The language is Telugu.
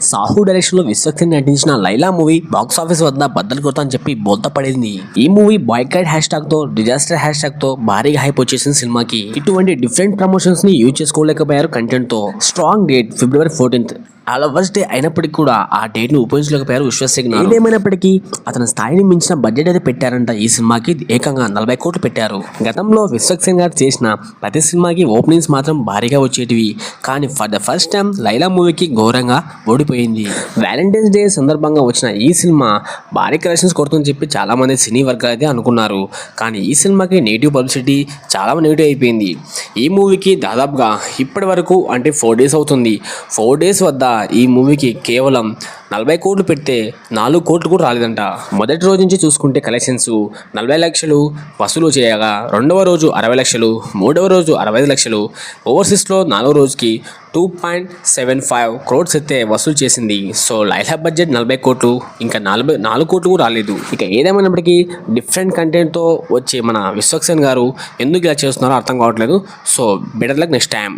సాహు డైరెక్షన్లో విశ్వక్సేన్ నటించిన లైలా మూవీ బాక్స్ ఆఫీస్ వద్ద బద్దలు కొడతాని చెప్పి బోల్తా పడింది. ఈ మూవీ బాయ్కైడ్ హ్యాష్ ట్యాగ్తో డిజాస్టర్ హ్యాష్తో భారీగా హైప్ వచ్చేసిన సినిమాకి. ఇటువంటి డిఫరెంట్ ప్రమోషన్స్ని యూజ్ చేసుకోలేకపోయారు కంటెంట్తో. స్ట్రాంగ్ డేట్ ఫిబ్రవరి ఫోర్టీన్త్ అలా ఫస్ట్ డే అయినప్పటికీ కూడా ఆ డేట్ని ఉపయోగించలేకపోయారు విశ్వసేన్ ఏదేమైనప్పటికీ అతని స్థాయిని మించిన బడ్జెట్ అయితే పెట్టారంట ఈ సినిమాకి. ఏకంగా నలభై కోట్లు పెట్టారు. గతంలో విశ్వక్సేన్ గారు చేసిన ప్రతి సినిమాకి ఓపెనింగ్స్ మాత్రం భారీగా వచ్చేటివి. కానీ for the first time Laila మూవీకి ఘోరంగా ఓడిపోయింది. వ్యాలంటైన్స్ డే సందర్భంగా వచ్చిన ఈ సినిమా భారీ కలెక్షన్స్ కొడుతుందని చెప్పి చాలా మంది సినీ వర్గాలు అయితే అనుకున్నారు. కానీ ఈ సినిమాకి నెగిటివ్ పబ్లిసిటీ చాలా నెగిటివ్ అయిపోయింది. ఈ మూవీకి దాదాపుగా ఇప్పటి వరకు అంటే ఫోర్ డేస్ అవుతుంది. ఫోర్ డేస్ వద్ద ఈ మూవీకి కేవలం నలభై కోట్లు పెడితే నాలుగు కోట్లు కూడా రాలేదంట. మొదటి రోజు నుంచి చూసుకుంటే కలెక్షన్స్ నలభై లక్షలు వసూలు చేయగా రెండవ రోజు అరవై లక్షలు మూడవ రోజు అరవై ఐదు లక్షలు ఓవర్సీస్లో నాలుగో రోజుకి two point seven five crores అయితే వసూలు చేసింది. సో లైలా బడ్జెట్ నలభై కోట్లు ఇంకా నలభై నాలుగు కోట్లు కూడా రాలేదు. ఇక ఏదేమైనప్పటికీ డిఫరెంట్ కంటెంట్తో వచ్చే మన విశ్వక్సేన్ గారు ఎందుకు ఇలా చేస్తున్నారో అర్థం కావట్లేదు. So better luck next time.